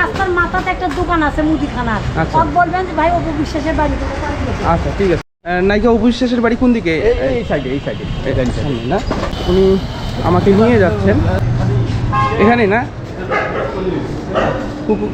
রাস্তার মাথাতে একটা দোকান আছে মুদিখানার। আচ্ছা। সব বলবেন যে ভাই অপু বিশ্বাসের বাড়ি থেকে আচ্ছা ঠিক আছে। আহ, অপু অবিশ্বাসের বাড়ি কোন দিকে? এই সাইডে এই সাইডে সামনে না? উনি আমাকে নিয়ে যাচ্ছেন। এখানে না? কুকু-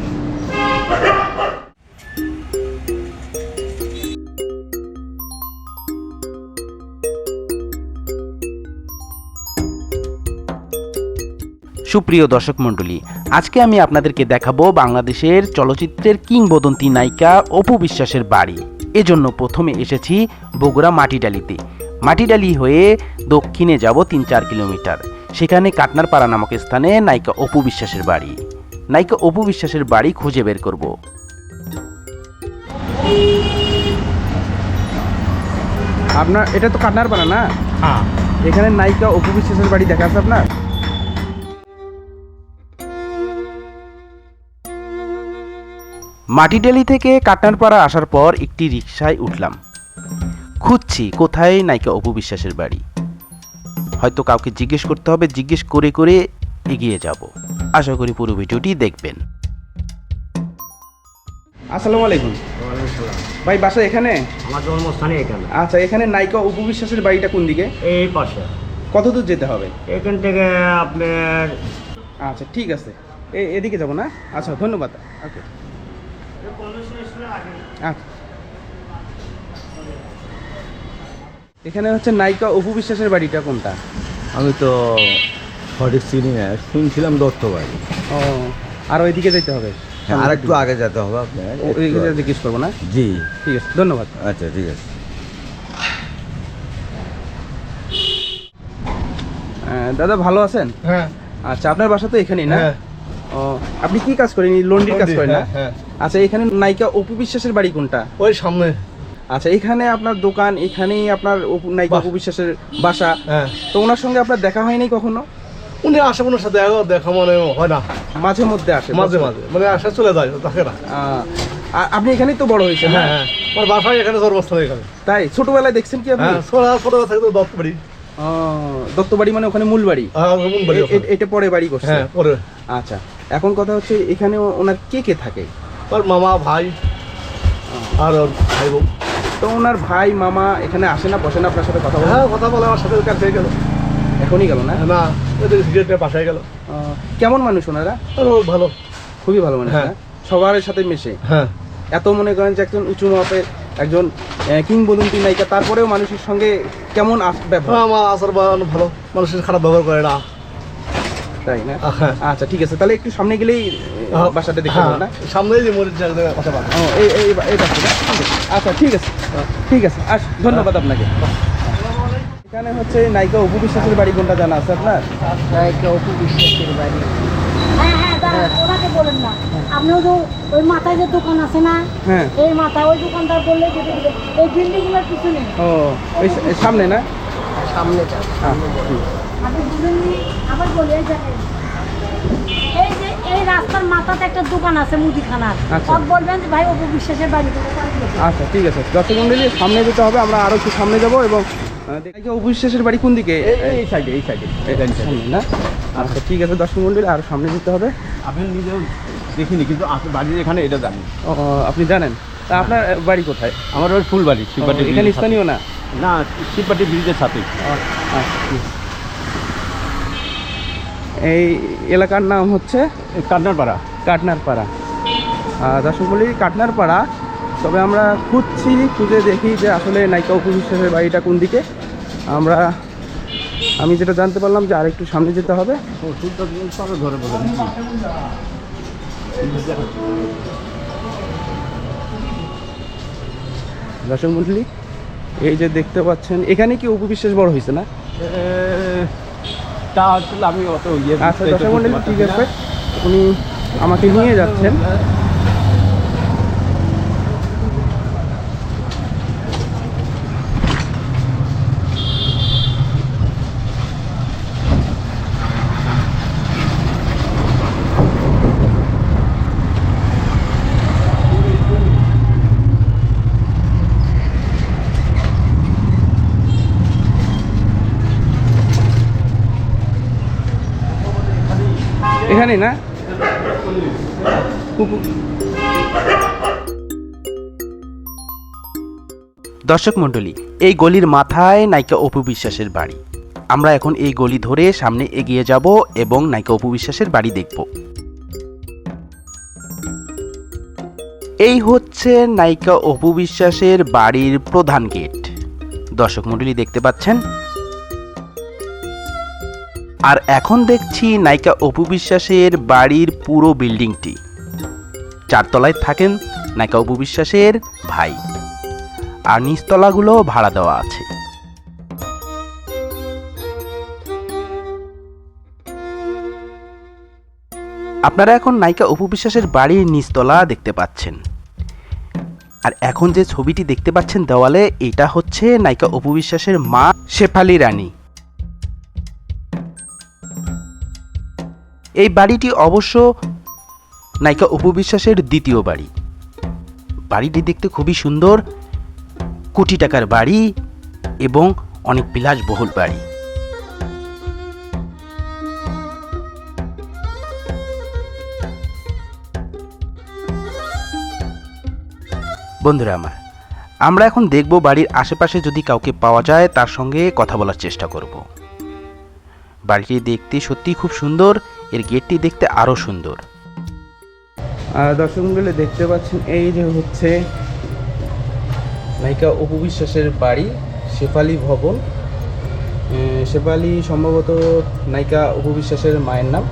সুপ্রিয় দর্শক মণ্ডলী আজকে আমি আপনাদেরকে দেখাবো বাংলাদেশের চলচ্চিত্রের কিংবদন্তি নায়িকা অপু বিশ্বাসের বাড়ি। এজন্য প্রথমে এসেছি বগুড়া মাটিডালিতে। মাটিডালি হয়ে দক্ষিণে যাব তিন চার কিলোমিটার। সেখানে কাটনারপাড়া নামক স্থানে নায়িকা অপু বিশ্বাসের বাড়ি। নায়িকা অপু বিশ্বাসের বাড়ি খুঁজে বের করব। আপনার এটা তো কান্নার পাড়া না? হ্যাঁ। এখানে নায়িকা অপু বিশ্বাসের বাড়ি দেখা আছে আপনার? মাটিডালি থেকে কাটনারপাড়া আসার পর একটি রিক্সায় উঠলাম। খুঁজছি কোথায় নায়িকা অপু বিশ্বাসের বাড়ি। হয়তো কাউকে জিজ্ঞেস করতে হবে জিজ্ঞেস করে করে এগিয়ে যাব। আশা করি পুরো ভিডিওটি দেখবেন। আসসালামু আলাইকুম। ভাই বাসা এখানে? আমার জন্মস্থানে এখানে। আচ্ছা এখানে নায়িকা অপু বিশ্বাসের বাড়িটা কোন দিকে? এই পাশে। কত দূর যেতে হবে? এখান থেকে আপনার আচ্ছা ঠিক আছে। এদিকে যাব না? আচ্ছা ধন্যবাদ। ওকে। এখানে হচ্ছে নায়িকা অপু বিশ্বাসের বাড়িটা কোনটা? আমি তো সঠিক চিনি না শুনছিলাম দত্ত বাড়ি। ও আর ওইদিকে যেতে হবে। হ্যাঁ, আর একটু আগে যেতে হবে আপনার ওইদিকে জিজ্ঞেস করব না? জি। ঠিক আছে ধন্যবাদ। আচ্ছা ঠিক আছে। দাদা ভালো আছেন? হ্যাঁ। আচ্ছা আপনার বাসা তো এখানেই না? হ্যাঁ। আপনি কি কাজ করেন? লন্ড্রির কাজ করেন না? হ্যাঁ, হ্যাঁ। আচ্ছা এখানে নায়িকা অপু বিশ্বাসের বাড়ি কোনটা? ওই সামনে। আচ্ছা এখানে আপনার দোকান এখানেই আপনার নায়িকা অপু বিশ্বাসের বাসা। হ্যাঁ। তো ওনার সঙ্গে আপনার দেখা হয়নি কখনো? উনি আসে ওনার সাথে দেখা মানে হয় না। মাঝে মধ্যে আসে মাঝে মাঝে। মানে আসে চলে যায় থাকে না। আপনি এখানেই তো বড় হয়েছেন হ্যাঁ আমার বাসায় এখানে জন্মস্থান এখানে। তাই? ছোটবেলায় দেখছেন কি আপনি? হ্যাঁ ছোটা ছোটো থাকে তো দত্ত বাড়ি দত্তবাড়ি মানে ওখানে মূল বাড়ি? এটা পরে বাড়ি করছে? হ্যাঁ পরে। আচ্ছা। এখন কথা হচ্ছে এখানে ওনার কে কে থাকে? ওর মামা ভাই আর ওর ভাই বোন। তো ওনার ভাই মামা এখানে আসে না বসে না আপনার সাথে কথা বলে? হ্যাঁ কথা বলে আমার সাথে কাছে গেল। এখনই গেল না? না এদের সিগারেট নিয়ে বাসায় গেল। কেমন মানুষ ওনারা? ভালো। খুবই ভালো মানুষ হ্যাঁ। না? সবার সাথে মেশে। হ্যাঁ। এত মনে করেন যে একজন উঁচু মাপের একজন কিংবদন্তি নায়িকা তারপরেও মানুষের সঙ্গে কেমন ব্যবহার? হ্যাঁ, আমার আসার ভালো মানুষের খারাপ ব্যবহার করে না। তাই না? হ্যাঁ। আচ্ছা ঠিক আছে। তাহলে একটু সামনে গেলেই আহ, বাসাটা দেখতে পাবো না? হ্যাঁ, সামনেই যে মরিচ জায়গায় কথা বলে। ও এই এই এই আছে। আচ্ছা ঠিক আছে। ঠিক আছে আস ধন্যবাদ আপনাকে। এখানে হচ্ছে নায়িকা অপু বিশ্বাসের বাড়ি কোনটা জানা আছে আপনার? হ্যাঁ হ্যাঁ দাঁড়ান, ওনাকে বলেন না। আপনি ওই ওই মাথায় যে দোকান আছে না হ্যাঁ। এই মাথায় ওই দোকানদার বললে এই বিল্ডিংগুলোর পিছনে। ও সামনে না? সামনে। আপনি বুঝেননি আবার বলি এই এই যে এই রাস্তার মাথাতে একটা দোকান আছে মুদিখানার। আচ্ছা। সব বলবেন যে ভাই অপু বিশ্বাসের বাড়ি। আচ্ছা ঠিক আছে। দর্শক মন্ডলী সামনে যেতে হবে আমরা আরও একটু সামনে যাব এবং অপু বিশ্বাসের বাড়ি কোন দিকে? এই সাইডে এই সাইডে সামনে না? আচ্ছা ঠিক আছে দর্শক মন্ডলী আর সামনে যেতে হবে। আমি নিজেও দেখিনি কিন্তু বাড়ির এখানে এটা জানি ও, আপনি জানেন? তা আপনার বাড়ি কোথায়? আমার ওই ফুলবাড়ি শিববাটি এখানে স্থানীয় না? না শিববাটি ব্রিজের সাথে। আচ্ছা, ঠিক আছে। এই এলাকার নাম হচ্ছে কাটনারপাড়া। কাটনারপাড়া। দর্শক মন্ডলী কাটনারপাড়া তবে আমরা খুঁজছি খুঁজে দেখি যে আসলে নায়িকা অপু বিশ্বাসের বাড়িটা কোন দিকে। আমরা আমি যেটা জানতে পারলাম যে আরেকটু সামনে যেতে হবে। ধরে বলে দর্শক মন্ডলী এই যে দেখতে পাচ্ছেন এখানে কি অপু বিশ্বাস বড় হয়েছে না? তা আসলে আমি অত ইয়ে আচ্ছা দর্শক মন্ডলী ঠিক আছে। উনি আমাকে নিয়ে যাচ্ছেন। এখানেই না? দর্শক মণ্ডলী, এই গলির মাথায় নায়িকা অপু বিশ্বাসের বাড়ি। আমরা এখন এই গলি ধরে সামনে এগিয়ে যাব এবং নায়িকা অপু বিশ্বাসের বাড়ি দেখব। এই হচ্ছে নায়িকা অপু বিশ্বাসের বাড়ির প্রধান গেট। দর্শক মণ্ডলী দেখতে পাচ্ছেন আর এখন দেখছি নায়িকা অপু বিশ্বাসের বাড়ির পুরো বিল্ডিংটি। চারতলায় থাকেন নায়িকা অপু বিশ্বাসের ভাই। আর নিচতলাগুলো ভাড়া দেওয়া আছে। আপনারা এখন নায়িকা অপু বিশ্বাসের বাড়ির নিচতলা দেখতে পাচ্ছেন। আর এখন যে ছবিটি দেখতে পাচ্ছেন দেওয়ালে, এটা হচ্ছে নায়িকা অপু বিশ্বাসের মা শেফালি রানী। এই বাড়িটি অবশ্য নায়িকা অপু বিশ্বাসের দ্বিতীয় বাড়ি। বাড়িটি দেখতে খুবই সুন্দর, কোটি টাকার বাড়ি এবং অনেক বিলাসবহুল বাড়ি। বন্ধুরা আমার, আমরা এখন দেখব বাড়ির আশেপাশে যদি কাউকে পাওয়া যায় তার সঙ্গে কথা বলার চেষ্টা করব। বাড়িটি দেখতে সত্যি খুব সুন্দর এর গেটটি দেখতে আরও সুন্দর। আর দর্শক দেখতে পাচ্ছেন এই যে হচ্ছে নায়িকা অপু বিশ্বাসের বাড়ি শেফালি ভবন। শেফালি সম্ভবত নায়িকা অপু বিশ্বাসের মায়ের নাম।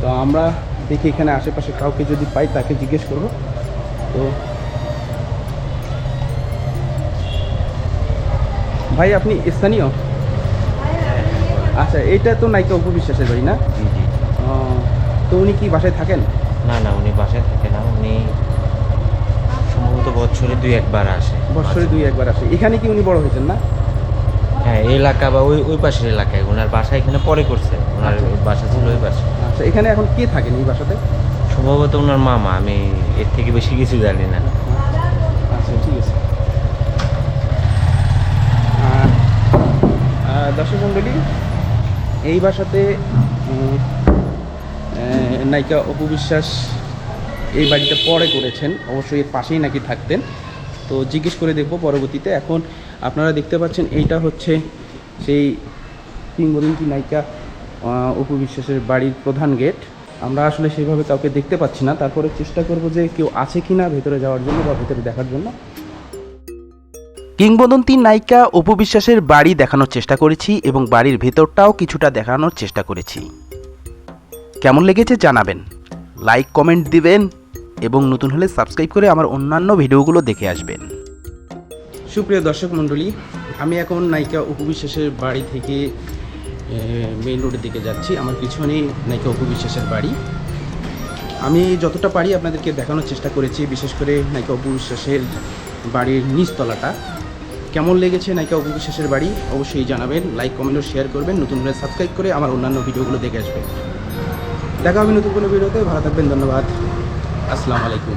তো আমরা দেখি এখানে আশেপাশে কাউকে যদি পাই তাকে জিজ্ঞেস করব। তো ভাই আপনি স্থানীয়? আচ্ছা এটা তো নায়িকা অপু বিশ্বাসের বাড়ি না? তো উনি কি বাসায় থাকেন? না না উনি বাসায় থাকে না। উনি সম্ভবত বছরে দুই একবার আসে। বছরে দুই একবার আসে। এখানে কি উনি বড় হয়েছেন না? হ্যাঁ এই এলাকা বা ওই ওই পাশের এলাকায়। ওনার বাসা এখানে পরে করছে। ওনার বাসা ছিল ওই পাশে। আচ্ছা এখানে এখন কে থাকেন এই বাসাতে? সম্ভবত ওনার মামা। আমি এর থেকে বেশি কিছু জানি না। আচ্ছা ঠিক আছে। দর্শক মণ্ডলী এই বাসাতে নায়িকা অপু বিশ্বাস এই বাড়িটা পরে করেছেন। অবশ্যই এর পাশেই নাকি থাকতেন। তো জিজ্ঞেস করে দেখব পরবর্তীতে। এখন আপনারা দেখতে পাচ্ছেন এইটা হচ্ছে সেই কিংবদন্তি নায়িকা অপু বিশ্বাসের বাড়ির প্রধান গেট। আমরা আসলে সেভাবে কাউকে দেখতে পাচ্ছি না। তারপরে চেষ্টা করব যে কেউ আছে কি না ভেতরে যাওয়ার জন্য বা ভেতরে দেখার জন্য। কিংবদন্তি নায়িকা অপু বিশ্বাসের বাড়ি দেখানোর চেষ্টা করেছি এবং বাড়ির ভেতরটাও কিছুটা দেখানোর চেষ্টা করেছি। কেমন লেগেছে জানাবেন। লাইক কমেন্ট দিবেন এবং নতুন হলে সাবস্ক্রাইব করে আমার অন্যান্য ভিডিওগুলো দেখে আসবেন। সুপ্রিয় দর্শক মণ্ডলী, আমি এখন নায়িকা অপু বিশ্বাসের বাড়ি থেকে মেইন রোডের দিকে যাচ্ছি। আমার পিছনেই নায়িকা অপু বিশ্বাসের বাড়ি। আমি যতটা পারি আপনাদেরকে দেখানোর চেষ্টা করেছি, বিশেষ করে নায়িকা অপু বিশ্বাসের বাড়ির নিচতলাটা। কেমন লেগেছে নায়িকা অপু বিশ্বাসের বাড়ি? অবশ্যই জানাবেন লাইক কমেন্ট ও শেয়ার করবেন। নতুন হলে সাবস্ক্রাইব করে আমার অন্যান্য ভিডিওগুলো দেখে আসবেন। দেখা হবে নতুন কোনো ভিডিওতে ভালো থাকবেন ধন্যবাদ। আসসালামু আলাইকুম।